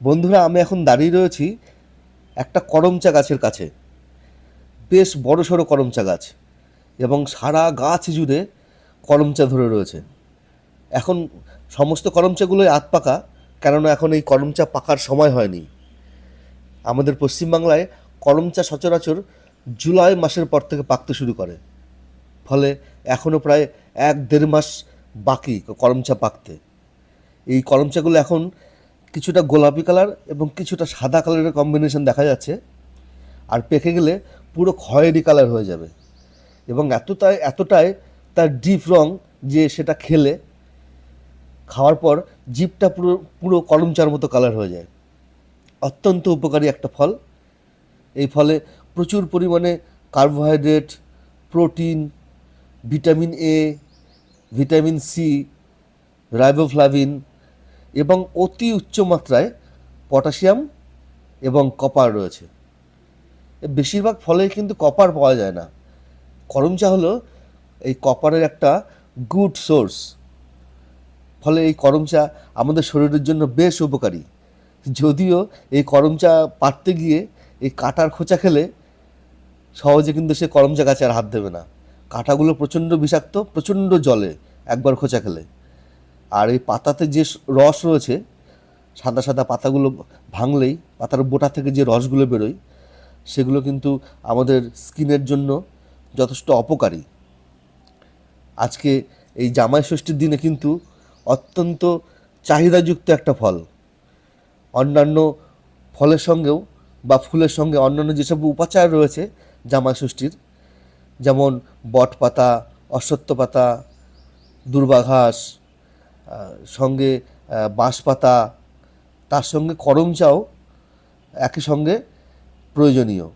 বন্ধুরা, আমি এখন দাঁড়িয়ে রয়েছি একটা করমচা গাছের কাছে। বেশ বড় সড়ো করমচা গাছ এবং সারা গাছ জুড়ে করমচা ধরে রয়েছে। এখন সমস্ত করমচাগুলোই আত পাকা, কেননা এখন এই করমচা পাকার সময় হয়নি। আমাদের পশ্চিমবাংলায় করমচা সচরাচর জুলাই মাসের পর থেকে পাকতে শুরু করে। ফলে এখনও প্রায় এক দেড় মাস বাকি করমচা পাকতে। এই করমচাগুলো এখন কিছুটা গোলাপি কালার এবং কিছুটা সাদা কালারের কম্বিনেশন দেখা যাচ্ছে। আর পেকে গেলে পুরো খয়েরি কালার হয়ে যাবে। এবং এতটাই এতটাই তার ডিপ রং যে সেটা খেলে খাওয়ার পর জিপটা পুরো পুরো করমচার মতো কালার হয়ে যায়। অত্যন্ত উপকারী একটা ফল। এই ফলে প্রচুর পরিমাণে carbohydrate protein vitamin A vitamin C riboflavin এবং অতি উচ্চ মাত্রায় পটাশিয়াম এবং কপার রয়েছে। বেশিরভাগ ফলে কিন্তু কপার পাওয়া যায় না। করমচা হলো এই কপারের একটা গুড সোর্স। ফলে এই করমচা আমাদের শরীরের জন্য বেশ উপকারী। যদিও এই করমচা পাড়তে গিয়ে এই কাটার খোঁচা খেলে সহজে কিন্তু সে করমচা গাছে আর হাত দেবে না। কাঁটাগুলো প্রচণ্ড বিষাক্ত, প্রচণ্ড জলে একবার খোঁচা খেলে। আর এই পাতাতে যে রস রয়েছে, সাদা সাদা পাতাগুলো ভাঙলেই, পাতার বোটা থেকে যে রসগুলো বেরোয়, সেগুলো কিন্তু আমাদের স্কিনের জন্য যথেষ্ট অপকারী। আজকে এই জামাই ষষ্ঠীর দিনে কিন্তু অত্যন্ত চাহিদাযুক্ত একটা ফল। অন্যান্য ফলের সঙ্গেও বা ফুলের সঙ্গে অন্যান্য যেসব উপাচার রয়েছে জামাই ষষ্ঠীর, যেমন বট পাতা অশ্বত্থ পাতা দুর্বাঘাস সঙ্গে বাঁশপাতা, তার সঙ্গে করম চাও, একই সঙ্গে প্রয়োজনীয়।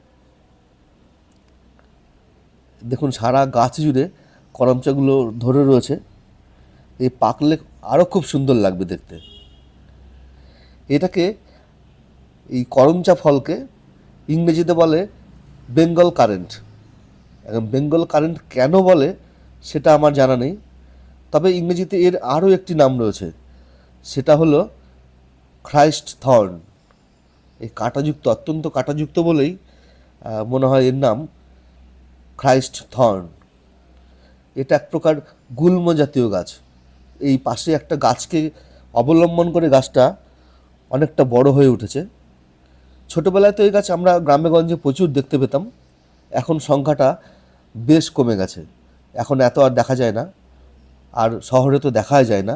দেখুন, সারা গাছ জুড়ে করমচাগুলো ধরে রয়েছে। এই পাকলে আরও খুব সুন্দর লাগবে দেখতে। এটাকে এই করমচা ফলকে ইংরেজিতে বলে বেঙ্গল কারেন্ট। এখন বেঙ্গল কারেন্ট কেন বলে সেটা আমার জানা নেই। তবে ইংরেজিতে এর আরও একটি নাম রয়েছে। সেটা হলো খ্রাইস্ট থর্ন এই কাঁটাযুক্ত, অত্যন্ত কাঁটাযুক্ত বলেই মনে হয় এর নাম খ্রাইস্ট থর্ন এটা এক প্রকার গুল্ম জাতীয় গাছ। এই পাশে একটা গাছকে অবলম্বন করে গাছটা অনেকটা বড় হয়ে উঠেছে। ছোটোবেলায় তো এই গাছ আমরা গ্রামেগঞ্জে প্রচুর দেখতে পেতাম। এখন সংখ্যাটা বেশ কমে গেছে। এখন এত আর দেখা যায় না। আর শহরে তো দেখাই যায় না।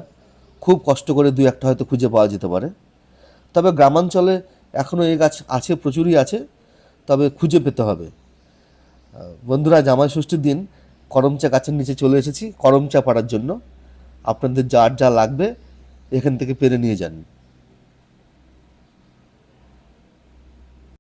খুব কষ্ট করে দুই একটা হয়তো খুঁজে পাওয়া যেতে পারে। তবে গ্রামাঞ্চলে এখনও এই গাছ আছে, প্রচুরই আছে, তবে খুঁজে পেতে হবে। বন্ধুরা, জামাই ষষ্ঠীর দিন করমচা গাছের নিচে চলে এসেছি করমচা পাড়ার জন্য। আপনাদের যার যা লাগবে এখান থেকে পেরে নিয়ে যান।